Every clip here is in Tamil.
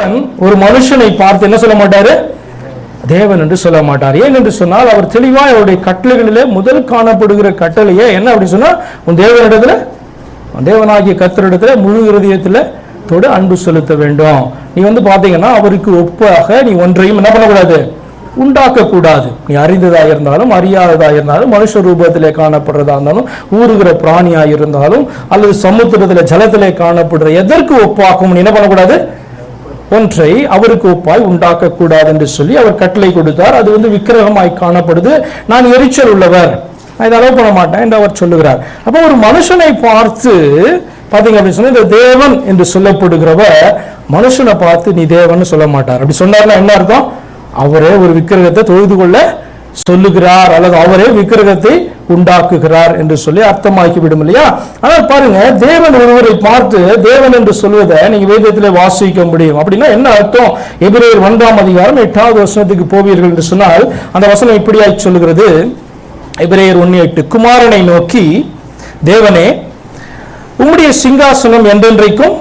தேவன் ஒரு மனுஷனை பார்த்து என்ன சொல்ல மாட்டாரு? தேவன் என்று சொல்ல மாட்டார். ஏன் என்று சொன்னால் அவர் தெளிவாக அவருடைய கட்டளைகளிலே முதல் காணப்படுகிற கட்டளையே என்ன அப்படி சொன்னால் உன் தேவனிடத்துல உன் தேவனாகிய கத்தரிடத்துல முழு இருதயத்தில் தொடு அன்பு செலுத்த வேண்டும். நீ வந்து பார்த்தீங்கன்னா அவருக்கு ஒப்பாக நீ ஒன்றையும் என்ன பண்ணக்கூடாது? உண்டாக்க கூடாது நீ அறிந்ததாக இருந்தாலும் அறியாததாக இருந்தாலும் மனுஷ ரூபத்திலே காணப்படுறதா இருந்தாலும் ஊறுகிற பிராணியாக இருந்தாலும் அல்லது சமுத்திரத்தில் ஜலத்திலே காணப்படுற எதற்கு ஒப்பாக்கும் நீ என்ன பண்ணக்கூடாது? ஒன்றை அவருக்கு ஒப்பாய் உண்டாக்க கூடாது என்று சொல்லி அவர் கட்டளை கொடுத்தார். அது வந்து விக்கிரகமாய் காணப்படுது. நான் எரிச்சல் உள்ளவர். நான் இதை அலோவ் பண்ண மாட்டேன் என்று அவர் சொல்லுகிறார். அப்போ ஒரு மனுஷனை பார்த்து பார்த்தீங்க அப்படின்னு சொன்னா இந்த தேவன் என்று சொல்லப்படுகிறவர் மனுஷனை பார்த்து நீ தேவன் சொல்ல மாட்டார். அப்படி சொன்னார்னா என்ன அர்த்தம்? அவரே ஒரு விக்கிரகத்தை தொழுது கொள்ள சொல்லுகிறார் அல்லது அவரே விக்கிரகத்தை உண்டாக்குகிறார் என்று சொல்லி அர்த்தமாக்கி விடும் இல்லையா ஆனால் பாருங்க தேவன் ஒருவரை பார்த்து தேவன் என்று சொல்வதை நீங்க வேதத்திலே வாசிக்க முடியும். அப்படின்னா என்ன அர்த்தம்? எபிரேயர் ஒன்றாம் அதிகாரம் எட்டாவது வசனத்துக்கு போவீர்கள் என்று சொன்னால் அந்த வசனம் இப்படியாய் சொல்லுகிறது. எபிரேயர் ஒன்னு எட்டு குமாரனை நோக்கி தேவனே உம்முடைய சிங்காசனம் என்றென்றைக்கும்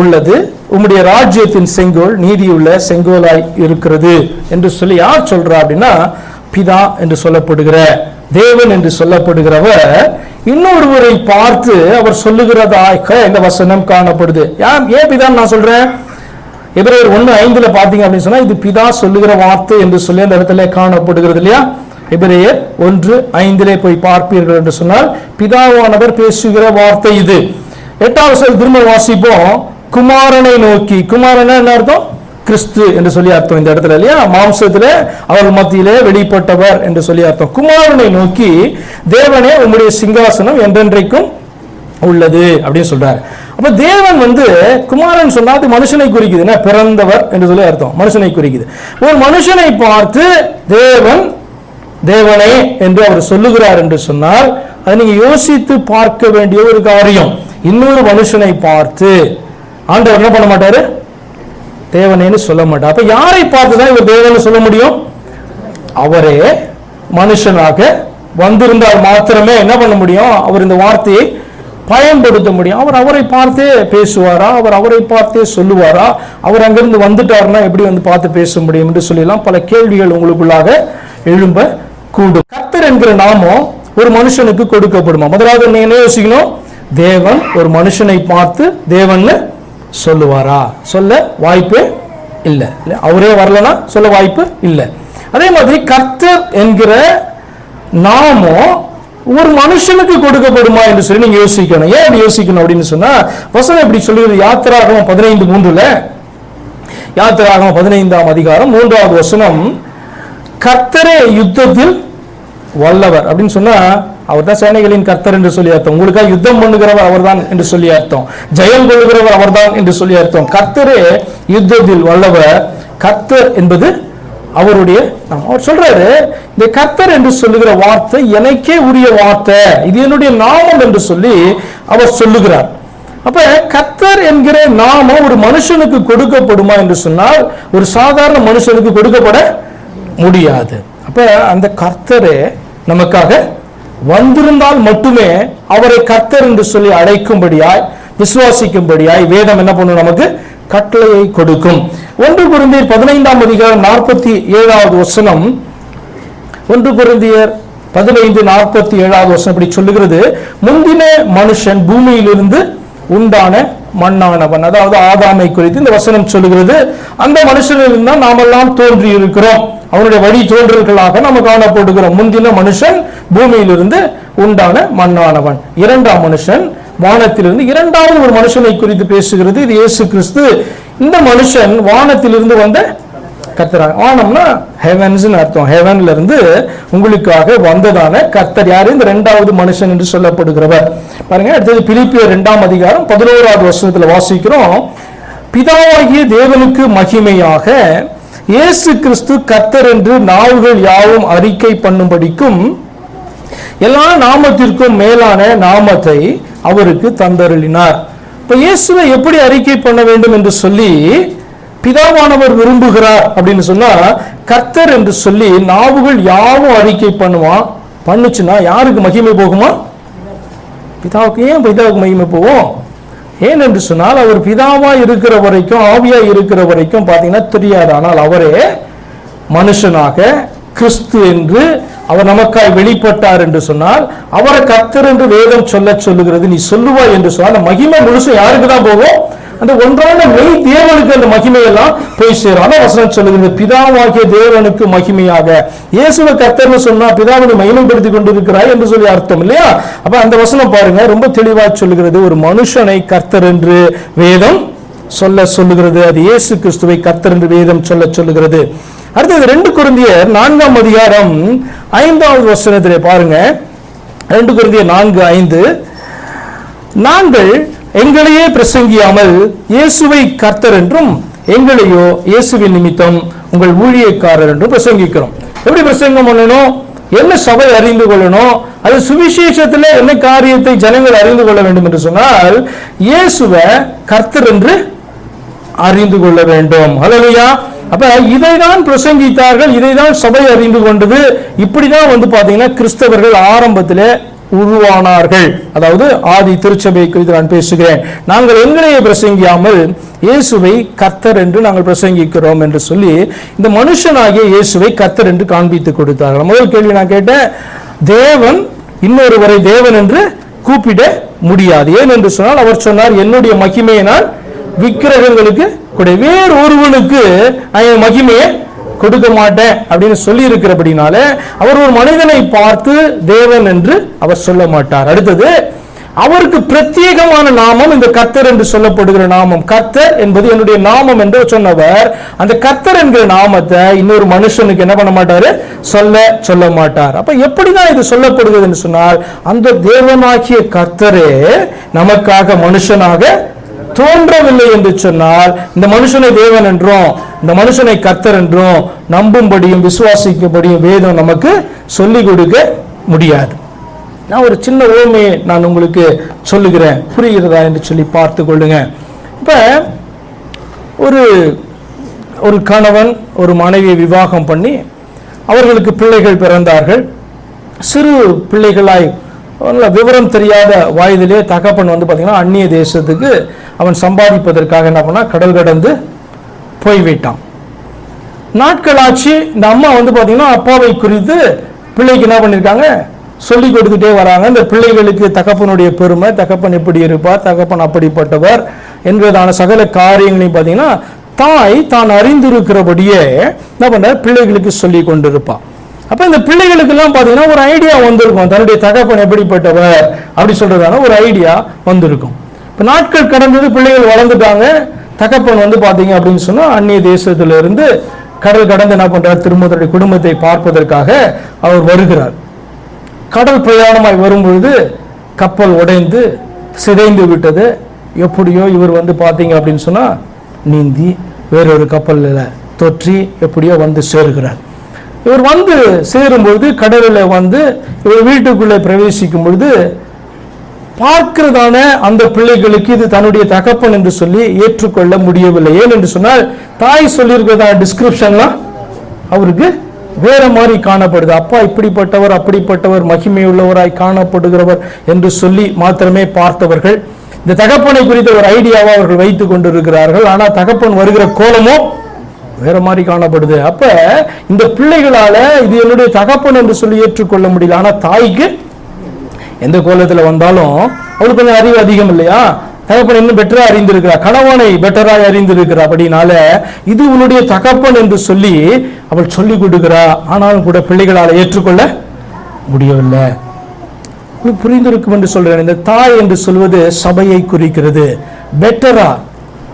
உள்ளது. உம்முடைய ராஜ்யத்தின் செங்கோல் நீதியுள்ள செங்கோலாய் இருக்கிறது. என்று சொல்லி யார் சொல்றா அப்படின்னா பிதா என்று சொல்லப்படுகிற தேவன் என்று சொல்லப்படுகிறவர் இன்னொருவரை பார்த்து அவர் சொல்லுகிறதாக இந்த வசனம் காணப்படுது. யார் ஏன் பிதான் நான் சொல்றேன்? எபிரேயர் ஒன்று ஐந்துல பாத்தீங்க அப்படின்னு சொன்னா இது பிதா சொல்லுகிற வார்த்தை என்று சொல்லி அந்த இடத்துல காணப்படுகிறது இல்லையா? எபிரேயர் ஒன்று ஐந்திலே போய் பார்ப்பீர்கள் என்று சொன்னால் பிதாவானவர் பேசுகிற வார்த்தை இது. எட்டாவது சொல் திரும்ப வாசிப்போம். குமாரனை நோக்கி. குமாரனா என்ன அர்த்தம்? கிறிஸ்து என்று சொல்லி அர்த்தம் இந்த இடத்துல இல்லையா? மாம்சத்தில் அவர் மத்தியிலே வெளிப்பட்டவர் என்று சொல்லி அர்த்தம். குமாரனை நோக்கி தேவனே உங்களுடைய சிங்காசனம் என்றென்றைக்கும் உள்ளது அப்படின்னு சொல்றாரு. அப்ப தேவன் வந்து குமாரன் சொன்னா அது மனுஷனை குறிக்குது. என்ன? பிறந்தவர் என்று சொல்லி அர்த்தம். மனுஷனை குறிக்குது. ஒரு மனுஷனை பார்த்து தேவன் தேவனே என்று அவர் சொல்லுகிறார் என்று சொன்னால் அதை நீங்க யோசித்து பார்க்க வேண்டிய ஒரு காரியம். இன்னொரு மனுஷனை பார்த்து ஆண்டவர் என்ன பண்ண மாட்டாரு? தேவனேன்னு சொல்ல மாட்டார் அப்ப யாரை பார்த்து தான் இவர் தேவன் சொல்ல முடியும்? அவரே மனுஷனாக வந்திருந்தால் மாத்திரமே என்ன பண்ண முடியும்? அவர் இந்த வார்த்தையை பயன்படுத்த முடியும். அவர் அவரை பார்த்தே பேசுவாரா? அவர் அவரை பார்த்தே சொல்லுவாரா? அவர் அங்கிருந்து வந்துட்டாருன்னா எப்படி வந்து பார்த்து பேச முடியும் என்று சொல்லலாம் பல கேள்விகள் உங்களுக்குள்ளாக எழும்ப கூடும். கர்த்தர் என்கிற நாமம் ஒரு மனுஷனுக்கு கொடுக்கப்படுமா? முதலாவது நீங்க என்ன யோசிக்கணும்? தேவன் ஒரு மனுஷனை பார்த்து தேவன்னு சொல்லுவாரா? சொல்ல வாய்ப்பு இல்லை. இல்லை அவரே வரலனா சொல்ல வாய்ப்பு இல்லை. அதே மாதிரி கர்த்தர் என்கிற நாமம் ஒரு மனுஷனுக்கு கொடுக்கப்படுமா என்று சொல்லி நீங்க யோசிக்கணும். ஏன் அப்படி யோசிக்கணும் அப்படின்னு சொன்னா வசனம் இப்படி சொல்லுவது யாத்திராகவும் பதினைந்து மூன்றுல. யாத்திராகவும் பதினைந்தாம் அதிகாரம் மூன்றாவது வசனம் கர்த்தரே யுத்தத்தில் வல்லவர் அப்படின்னு சொன்னா அவர் தான் சேனைகளின் கர்த்தர் என்று சொல்லி அர்த்தம். உங்களுக்காக யுத்தம் பண்ணுகிறவர் அவர்தான் என்று சொல்லி அர்த்தம். ஜெயம் கொள்கிறவர் அவர்தான் என்று சொல்லி அர்த்தம். கர்த்தரே யுத்தத்தில் வல்லவர். கர்த்தர் என்பது அவருடைய அவர் சொல்றாரு இந்த கர்த்தர் என்று சொல்லுகிற வார்த்தை எனக்கே உரிய வார்த்தை. இது என்னுடைய நாமம் என்று சொல்லி அவர் சொல்லுகிறார். அப்ப கர்த்தர் என்கிற நாமம் ஒரு மனுஷனுக்கு கொடுக்கப்படுமா என்று சொன்னால் ஒரு சாதாரண மனுஷனுக்கு கொடுக்கப்பட முடியாது. அப்ப அந்த கர்த்தரே நமக்காக வந்திருந்தால் மட்டுமே அவரை கர்த்தர் என்று சொல்லி அழைக்கும்படியாய் விசுவாசிக்கும்படியாய் வேதம் என்ன பண்ணும் நமக்கு? கட்டளையை கொடுக்கும். ஒன்று குருந்தியர் பதினைந்தாம் அதிகாரம் நாற்பத்தி ஏழாவது வசனம். ஒன்று குருந்தியர் பதினைந்து நாற்பத்தி ஏழாவது வருஷம் இப்படி சொல்லுகிறது. முந்தின மனுஷன் பூமியிலிருந்து உண்டான மண்ணானவன் அதாவது ஆதாமை குறித்து இந்த வசனம் சொல்லுகிறது. அந்த மனுஷனிலிருந்து தான் நாமெல்லாம் தோன்றி இருக்கிறோம் அவனுடைய வழி தோன்றல்களாக நம்ம காணப்படுகிறோம். முந்தின மனுஷன் பூமியிலிருந்து உண்டான மண்ணானவன். இரண்டாம் மனுஷன் வானத்திலிருந்து இரண்டாவது ஒரு மனுஷனை குறித்து பேசுகிறது. இது இயேசு கிறிஸ்து. இந்த மனுஷன் வானத்திலிருந்து வந்த கர்த்தராக. ஆனம்னா ஹெவன்ஸ்னு அர்த்தம். ஹெவன்ல இருந்து உங்களுக்காக வந்ததான கர்த்தர் யார்? இந்த ரெண்டாவது மனுஷன் என்று சொல்லப்படுகிறவர். பாருங்க அடுத்தது பிலிப்பிய இரண்டாம் அதிகாரம் பதினோராவது வருஷத்துல வாசிக்கிறோம். பிதாவாகிய தேவனுக்கு மகிமையாக இயேசு கிறிஸ்து கர்த்தர் என்று நாவுகள் யாவும் அறிக்கை பண்ணும்படிக்கும் எல்லா நாமத்திற்கும் மேலான நாமத்தை அவருக்கு தந்தருளினார். இப்ப இயேசுவை எப்படி அறிக்கை பண்ண வேண்டும் என்று சொல்லி பிதாவானவர் விரும்புகிறார் அப்படின்னு சொன்னா கர்த்தர் என்று சொல்லி நாவுகள் யாவும் அறிக்கை பண்ணுவான் பண்ணுச்சுன்னா யாருக்கு மகிமை போகுமா? பிதாவுக்கு. ஏன் பிதாவுக்கு மகிமை போகும்? ஏன் என்று சொன்னால் அவர் பிதாவா இருக்கிற வரைக்கும் ஆவியா இருக்கிற வரைக்கும் பார்த்தீங்கன்னா தெரியாது. ஆனால் அவரே மனுஷனாக கிறிஸ்து என்று அவர் நமக்காய் வெளிப்பட்டார் என்று சொன்னால் அவரை கர்த்தர் என்று வேதம் சொல்ல சொல்லுகிறது. நீ சொல்லுவாய் என்று சொன்னால் மகிமை முழுசும் யாருக்கு தான் போகும்? அந்த ஒன்றான மெய் தேவனுக்கு அந்த மகிமையெல்லாம் போய் சேரும். ஆனா வசனம் சொல்லுகிறது பிதாவாகிய தேவனுக்கு மகிமையாக. இயேசுவை கர்த்தர்னு சொன்னா பிதாவினை மகிமைப்படுத்தி கொண்டிருக்கிறாய் என்று சொல்லி அர்த்தம் இல்லையா? அப்ப அந்த வசனம் பாருங்க ரொம்ப தெளிவா சொல்லுகிறது. ஒரு மனுஷனை கர்த்தர் என்று வேதம் சொல்ல சொல்லுகிறது. அது இயேசு கிறிஸ்துவை கர்த்தர் என்று வேதம் சொல்ல சொல்லுகிறது. அடுத்தது ரெண்டு குருந்தியர் நான்காம் அதிகாரம் ஐந்தாவது வசனத்திலே பாருங்க. ரெண்டு குருந்தியர் நான்கு ஐந்து. நாங்கள் எங்களையே பிரசங்கியாமல் இயேசுவை கர்த்தர் என்றும் எங்களையோ இயேசுவின் நிமித்தம் உங்கள் ஊழியக்காரர் என்றும் பிரசங்கிக்கிறோம். எப்படி பிரசங்கம் பண்ணணும்? என்ன சபை அறிந்து கொள்ளணும்? அது சுவிசேஷத்துல என்ன காரியத்தை ஜனங்கள் அறிந்து கொள்ள வேண்டும் என்று சொன்னால் இயேசுவை கர்த்தர் என்று அறிந்து கொள்ள வேண்டும். ஹalleluya. அப்ப இதை தான் பிரசங்கித்தார்கள் இதை தான் சபை அறிந்து கொண்டது. இப்படிதான் வந்து பாத்தீங்கன்னா கிறிஸ்தவர்கள் ஆரம்பத்திலே உருவானார்கள். அதாவது ஆதி திருச்சபை குறித்து நான் பேசுகிறேன். நாங்கள் எங்களையே பிரசங்கியாமல் இயேசுவை கர்த்தர் என்று நாங்கள் பிரசங்கிக்கிறோம் என்று சொல்லி இந்த மனுஷனாகிய இயேசுவை கர்த்தர் என்று காண்பித்து கொடுத்தார்கள். முதல் கேள்வி நான் கேட்டேன். தேவன் இன்னொருவரை தேவன் என்று கூப்பிட முடியாது. ஏன் என்று சொன்னால் அவர் சொன்னார் என்னுடைய மகிமையை நான் விக்கிரகங்களுக்கு கூட வேறு ஒருவனுக்கு என் மகிமையை கொடுக்க மாட்டேன் அப்படின்னு சொல்லி இருக்கிறபடினால அவர் ஒரு மனிதனை பார்த்து தேவன் என்று அவர் சொல்ல மாட்டார். அடுத்தது அவருக்கு பிரத்யேகமான நாமம் இந்த கர்த்தர் என்று சொல்லப்படுகிற நாமம். கர்த்தர் என்பது என்னுடைய நாமம் என்று சொன்னவர். அந்த கர்த்தர் என்கிற நாமத்தை இன்னொரு மனுஷனுக்கு என்ன பண்ண மாட்டாரு? சொல்ல சொல்ல மாட்டார். அப்ப எப்படிதான் இது சொல்லப்படுகிறது என்று சொன்னால் அந்த தேவனாகிய கர்த்தரே நமக்காக மனுஷனாக தோன்றவில்லை என்று சொன்னால் இந்த மனுஷனை தேவன் என்றும் இந்த மனுஷனை கர்த்தர் என்றும் நம்பும்படியும் விசுவாசிக்கும்படியும் வேதம் நமக்கு சொல்லிக் கொடுக்க முடியாது. நான் ஒரு சின்ன ஓமையை நான் உங்களுக்கு சொல்லுகிறேன். புரிகிறதா என்று சொல்லி பார்த்து கொள்ளுங்க. இப்ப ஒரு ஒரு கணவன் ஒரு மனைவியை விவாகம் பண்ணி அவர்களுக்கு பிள்ளைகள் பிறந்தார்கள். சிறு பிள்ளைகளாய் விவரம் தெரியாத வயதிலே தகப்பன் வந்து பார்த்தீங்கன்னா அந்நிய தேசத்துக்கு அவன் சம்பாதிப்பதற்காக என்ன பண்ணா கடல் கடந்து போய்விட்டான். நாட்கள் ஆச்சு இந்த அம்மா வந்து பார்த்தீங்கன்னா அப்பாவை குறித்து பிள்ளைக்கு என்ன பண்ணியிருக்காங்க சொல்லி கொடுத்துட்டே வராங்க. இந்த பிள்ளைகளுக்கு தகப்பனுடைய பெருமை தகப்பன் எப்படி இருப்பார் தகப்பன் அப்படிப்பட்டவர் என்பதான சகல காரியங்களையும் பார்த்தீங்கன்னா தாய் தான் அறிந்திருக்கிறபடியே என்ன பண்ணுற பிள்ளைகளுக்கு சொல்லி கொண்டிருப்பான். அப்போ இந்த பிள்ளைகளுக்கெல்லாம் பார்த்தீங்கன்னா ஒரு ஐடியா வந்திருக்கும். தன்னுடைய தகப்பன் எப்படிப்பட்டவர் அப்படி சொல்றதான ஒரு ஐடியா வந்திருக்கும். இப்போ நாட்கள் கடந்தது பிள்ளைகள் வளர்ந்துட்டாங்க. தகப்பன் வந்து பார்த்தீங்க அப்படின்னு சொன்னால் அந்நிய தேசத்திலிருந்து கடல் கடந்து என்ன பண்ணுறார் திரும்ப தன்னுடைய குடும்பத்தை பார்ப்பதற்காக அவர் வருகிறார். கடல் பிரயாணமாய் வரும்பொழுது கப்பல் உடைந்து சிதைந்து விட்டது. எப்படியோ இவர் வந்து பார்த்தீங்க அப்படின்னு சொன்னால் நீந்தி வேறொரு கப்பலில் தொற்றி எப்படியோ வந்து சேருகிறார். இவர் வந்து சேரும்பொழுது கடலில் வந்து இவர் வீட்டுக்குள்ளே பிரவேசிக்கும் பொழுது பார்க்கிறதான அந்த பிள்ளைகளுக்கு இது தன்னுடைய தகப்பன் என்று சொல்லி ஏற்றுக்கொள்ள முடியவில்லை. ஏன் என்று சொன்னால் தாய் சொல்லியிருக்கிறதான டிஸ்கிரிப்ஷன்லாம் அவருக்கு வேற மாதிரி காணப்படுது. அப்பா இப்படிப்பட்டவர் அப்படிப்பட்டவர் மகிமையுள்ளவராய் காணப்படுகிறவர் என்று சொல்லி மாத்திரமே பார்த்தவர்கள். இந்த தகப்பனை குறித்த ஒரு ஐடியாவை அவர்கள் வைத்துக் கொண்டிருக்கிறார்கள். ஆனால் தகப்பன் வருகிற கோலமோ வேற மாதிரி காணப்படுது. அப்ப இந்த பிள்ளைகளால இது என்னுடைய தகப்பன் என்று சொல்லி ஏற்றுக்கொள்ள முடியல. ஆனா தாய்க்கு எந்த கோலத்துல வந்தாலும் அவளுக்கு கொஞ்சம் அறிவு அதிகம் இல்லையா? தகப்பன் இன்னும் பெட்டரா அறிந்திருக்கிறா. கணவனை பெட்டராய் அறிந்திருக்கிறா. அப்படினால இது உன்னுடைய தகப்பன் என்று சொல்லி அவள் சொல்லி கொடுக்கிறா. ஆனாலும் கூட பிள்ளைகளால் ஏற்றுக்கொள்ள முடியவில்லை. புரிந்திருக்கும் என்று சொல்றேன். இந்த தாய் என்று சொல்வது சபையை குறிக்கிறது. பெட்டரா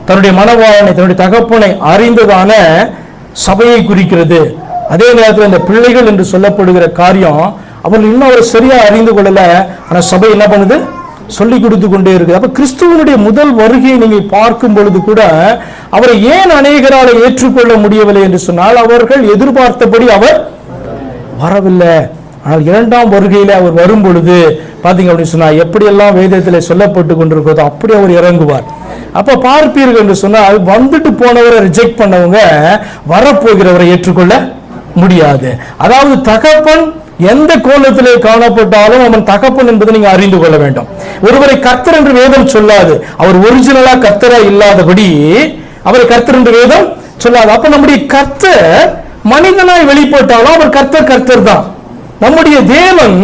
தன்னுடைய மனவாளனை தன்னுடைய தகப்பனை அறிந்ததான சபையை குறிக்கிறது. அதே நேரத்தில் இந்த பிள்ளைகள் என்று சொல்லப்படுகிற காரியம் அவர்கள் இன்னும் அவர் சரியாக அறிந்து கொள்ளல. ஆனால் சபை என்ன பண்ணுது? சொல்லி கொடுத்து கொண்டே இருக்குது. அப்ப கிறிஸ்துவனுடைய முதல் வருகையை நீங்க பார்க்கும் பொழுது கூட அவரை ஏன் அநேகரால் ஏற்றுக்கொள்ள முடியவில்லை என்று சொன்னால் அவர்கள் எதிர்பார்த்தபடி அவர் வரவில்லை. ஆனால் இரண்டாம் வருகையில அவர் வரும் பொழுது பாத்தீங்க அப்படின்னு சொன்னா எப்படியெல்லாம் வேதத்தில் சொல்லப்பட்டு கொண்டிருக்கிறதோ அப்படி அவர் இறங்குவார். அப்போ பார்ப்பீர்கள் என்று சொன்னால் வந்துட்டு போனவரை ரிஜெக்ட் பண்ணவங்க வரப்போகிறவரை ஏற்றுக்கொள்ள முடியாது. அதாவது தகப்பன் எந்த கோலத்திலே காணப்பட்டாலும் அவன் தகப்பன் என்பதை நீங்க அறிந்து கொள்ள வேண்டும். ஒருவரை கர்த்தர் என்று வேதம் சொல்லாது. அவர் ஒரிஜினலா கர்த்தரா இல்லாதபடி அவரை கர்த்தர் என்று வேதம் சொல்லாது. அப்ப நம்முடைய கர்த்தர் மனிதனாய் வெளிப்பட்டாலும் அவர் கர்த்தர் கர்த்தர் தான். நம்முடைய தேவன்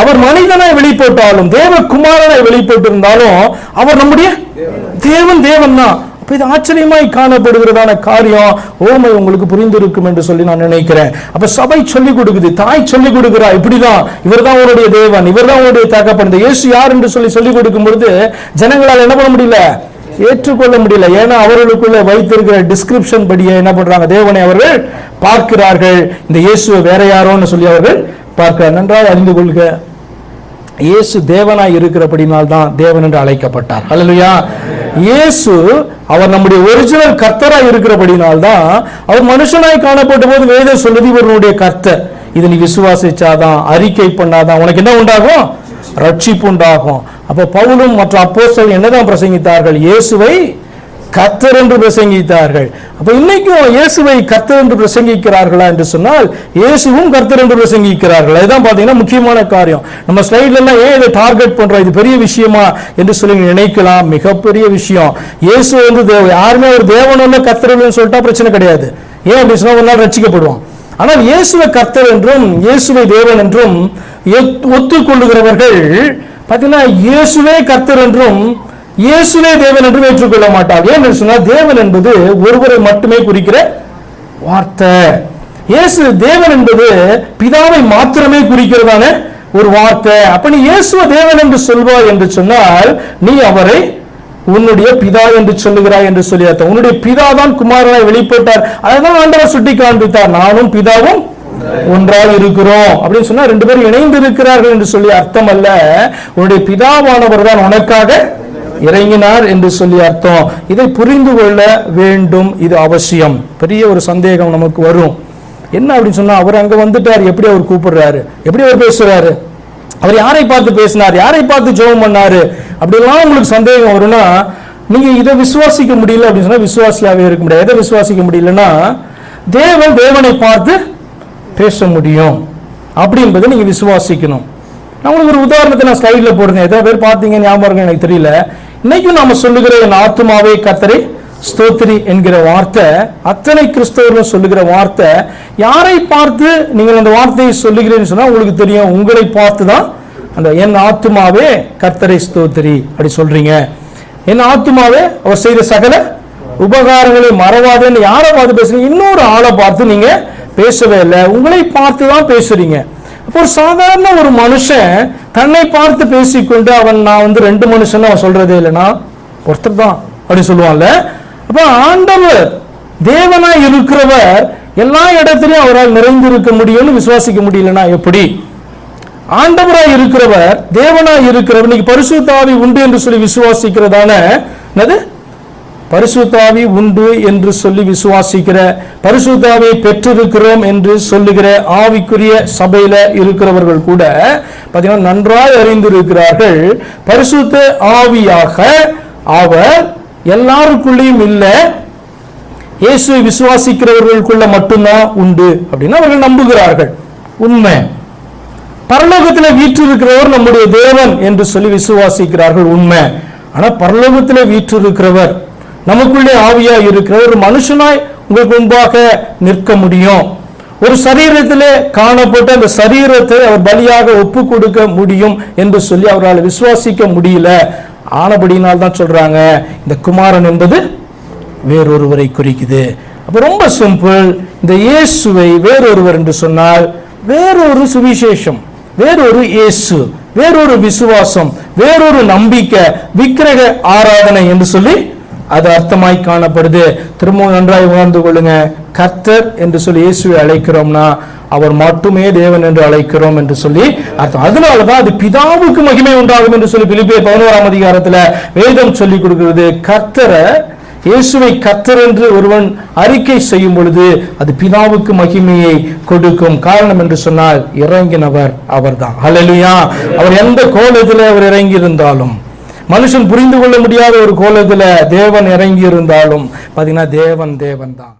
அவர் மனிதனாய் வெளிப்பட்டாலும் தேவ குமாரனாய் வெளிப்பட்டிருந்தாலும் அவர் நம்முடைய தேவன் தேவன் தான். அப்ப இது ஆச்சரியமாய் காணப்படுகிறதான காரியம் ஓமை உங்களுக்கு புரிந்திருக்கும் என்று சொல்லி நான் நினைக்கிறேன். அப்ப சபை சொல்லிக் கொடுக்குது தாய் சொல்லிக் கொடுக்கிறா இப்படிதான். இவர்தான் அவருடைய தேவன் இவர்தான் அவருடைய தகப்பன் இந்த இயேசு யார் என்று சொல்லி சொல்லிக் கொடுக்கும் பொழுது ஜனங்களால் என்ன பண்ண முடியல? ஏற்றுக்கொள்ள முடியல. ஏன்னா அவர்களுக்குள்ள வைத்திருக்கிற டிஸ்கிரிப்ஷன் படியே என்ன பண்றாங்க? தேவனை அவர்கள் பார்க்கிறார்கள். இந்த இயேசுவை வேற யாரோன்னு சொல்லி அவர்கள் பார்க்க நன்றாக அறிந்து கொள்க. இயேசு தேவனாய் இருக்கிறபடினால் தான் தேவன் என்று அழைக்கப்பட்டார். அல்லையா இயேசு அவர் நம்முடைய ஒரிஜினல் கர்த்தராய் இருக்கிறபடினால் தான் அவர் மனுஷனாய் காணப்பட்ட போது வேதம் சொல்லுது இவருடைய கர்த்தர். இதை நீ விசுவாசிச்சாதான் அறிக்கை பண்ணாதான் உனக்கு என்ன உண்டாகும்? ரட்சிப்பு உண்டாகும். அப்போ பவுலும் மற்ற அப்போஸ்தலர்கள் என்னதான் பிரசங்கித்தார்கள்? இயேசுவை கர்த்தர் என்று பிரசங்கித்தார்கள். அப்ப இன்னைக்கும் இயேசுவை கர்த்தர் என்று பிரசங்கிக்கிறார்களா என்று சொன்னால் இயேசுவும் கர்த்தர் என்று பிரசங்கிக்கிறார்கள். அதுதான் பாத்தீங்கன்னா முக்கியமான காரியம். நம்ம ஸ்லைட்ல எல்லாம் ஏன் இதை டார்கெட் பண்றோம்? இது பெரிய விஷயமா என்று சொல்லி நினைக்கலாம். மிகப்பெரிய விஷயம். இயேசு வந்து தேவ யாருமே ஒரு தேவனுள்ள கர்த்தர் சொல்லிட்டா பிரச்சனை கிடையாது. ஏன் அப்படி சொன்னா ஒரு நாள் ரசிக்கப்படுவோம் ஆனால் இயேசுவை கர்த்தர் என்றும் இயேசுவை தேவன் என்றும் ஒத்துக்கொள்ளுகிறவர்கள் பார்த்தீங்கன்னா இயேசுவே கர்த்தர் என்றும் இயேசுவே தேவன் என்று ஏற்றுக்கொள்ள மாட்டார். ஏன்னு என்று சொன்னால் தேவன் என்பது ஒருவரை மட்டுமே குறிக்கிற வார்த்தை. இயேசு தேவன் என்பது பிதாவை மாத்திரமே குறிக்கிறதான ஒரு வார்த்தை. அப்ப நீ இயேசுவ தேவன் என்று சொல்வாய் என்று சொன்னால் நீ அவரை உன்னுடைய பிதா என்று சொல்லுகிறாய் என்று சொல்லி அர்த்தம். உன்னுடைய பிதா தான் குமாரனாய் வெளிப்பட்டார். அதான் ஆண்டவர் சுட்டி காண்பித்தார் நானும் பிதாவும் ஒன்றாக இருக்கிறோம். அப்படின்னு சொன்னா ரெண்டு பேரும் இணைந்து இருக்கிறார்கள் என்று சொல்லி அர்த்தம் அல்ல. உன்னுடைய பிதாவானவர் தான் உனக்காக இறங்கினார் என்று சொல்லி அர்த்தம். இதை புரிந்து கொள்ள வேண்டும். இது அவசியம். பெரிய ஒரு சந்தேகம் நமக்கு வரும். என்ன அப்படின்னு சொன்னால் அவர் அங்க வந்துட்டார். எப்படி அவர் கூப்பிடுறாரு? எப்படி அவர் பேசுறாரு? அவர் யாரை பார்த்து பேசினார்? யாரை பார்த்து ஜெபம் பண்ணாரு? அப்படிலாம் உங்களுக்கு சந்தேகம் வரும்னா நீங்க இதை விசுவாசிக்க முடியல அப்படின்னு சொன்னா விசுவாசியாவே இருக்க முடியாது. எதை விசுவாசிக்க முடியலன்னா தேவன் தேவனை பார்த்து பேச முடியும். அப்படி என்பதை நீங்க விசுவாசிக்கணும். நான் உங்களுக்கு ஒரு உதாரணத்தை நான் ஸ்லைட்ல போடுறேன். எத்தனை பேர் பார்த்தீங்க ஞாபகம் எனக்கு தெரியல. இன்னைக்கும் நாம சொல்லுகிற என் ஆத்துமாவே கத்தரை ஸ்தோத்திரி என்கிற வார்த்தை அத்தனை கிறிஸ்தவர்களும் சொல்லுகிற வார்த்தை யாரை பார்த்து நீங்கள் அந்த வார்த்தையை சொல்லுகிறேன்னு சொன்னா உங்களுக்கு தெரியும் உங்களை பார்த்து தான் அந்த என் ஆத்துமாவே கர்த்தரை ஸ்தோத்திரி. அப்படி சொல்றீங்க. என் ஆத்துமாவே அவர் செய்த சகல உபகாரங்களை மறவாதேன்னு யாரை பார்த்து பேசுறீங்க? இன்னொரு ஆளை பார்த்து நீங்க பேசவே இல்லை. உங்களை பார்த்து தான் பேசுறீங்க. ஒரு சாதாரண ஒரு மனுஷன் தன்னை பார்த்து பேசிக்கொண்டு அவன் நான் வந்து ரெண்டு மனுஷன் அவன் சொல்றதே இல்லைனா ஒருத்தர் தான் அப்படி சொல்லுவான்ல. அப்ப ஆண்டவர் தேவனாய் இருக்கிறவர் எல்லா இடத்துலையும் அவரால் நிறைந்திருக்க முடியும்னு விசுவாசிக்க முடியலனா எப்படி? ஆண்டவராய் இருக்கிறவர் தேவனாய் இருக்கிறவர் இன்னைக்கு பரிசுத்தாவி உண்டு என்று சொல்லி விசுவாசிக்கிறதான என்னது? பரிசுத்தாவி உண்டு என்று சொல்லி விசுவாசிக்கிற பரிசுத்தாவை பெற்றிருக்கிறோம் என்று சொல்லுகிற ஆவிக்குரிய சபையில இருக்கிறவர்கள் கூட பார்த்தீங்கன்னா நன்றாய் அறிந்திருக்கிறார்கள். பரிசுத்த ஆவியாக அவர் எல்லாருக்குள்ளேயும் இல்லை இயேசு விசுவாசிக்கிறவர்களுக்குள்ள மட்டும்தான் உண்டு அப்படின்னு அவர்கள் நம்புகிறார்கள். உண்மை. பரலோகத்தில் வீற்றிருக்கிறவர் நம்முடைய தேவன் என்று சொல்லி விசுவாசிக்கிறார்கள். உண்மை. ஆனால் பரலோகத்தில் வீற்றிருக்கிறவர் நமக்குள்ளே ஆவியா இருக்கிற ஒரு மனுஷனாய் உங்களுக்கு முன்பாக நிற்க முடியும். ஒரு சரீரத்திலே காணப்பட்ட அந்த சரீரத்தை அவர் பலியாக ஒப்பு கொடுக்க முடியும் என்று சொல்லி அவரால் விசுவாசிக்க முடியல. ஆனபடியினால் தான் சொல்றாங்க இந்த குமாரன் என்பது வேறொருவரை குறிக்குது. அப்ப ரொம்ப சிம்பிள் இந்த இயேசுவை வேறொருவர் என்று சொன்னால் வேறொரு சுவிசேஷம் வேறொரு இயேசு வேறொரு விசுவாசம் வேறொரு நம்பிக்கை விக்கிரக ஆராதனை என்று சொல்லி அது அர்த்தமாய் காணப்படுது. திரும்பவும் நன்றாய் உணர்ந்து கொள்ளுங்க. கர்த்தர் என்று சொல்லி இயேசுவை அழைக்கிறோம்னா அவர் மட்டுமே தேவன் என்று அழைக்கிறோம் என்று சொல்லி அர்த்தம். அதனாலதான் அது பிதாவுக்கு மகிமை உண்டாகும் என்று சொல்லி பிலிப்பியர் பதினோராம் அதிகாரத்துல வேதம் சொல்லி கொடுக்கிறது. கர்த்தரை இயேசுவை கர்த்தர் என்று ஒருவன் அறிக்கை செய்யும் பொழுது அது பிதாவுக்கு மகிமையை கொடுக்கும் காரணம் என்று சொன்னால் இறங்கினவர் அவர்தான். அலலியா அவர் எந்த கோலத்தில் அவர் இறங்கி இருந்தாலும் மனுஷன் புரிந்து கொள்ள முடியாத ஒரு கோலத்தில் தேவன் இறங்கி இருந்தாலும் பார்த்தீங்கன்னா தேவன் தேவன் தான்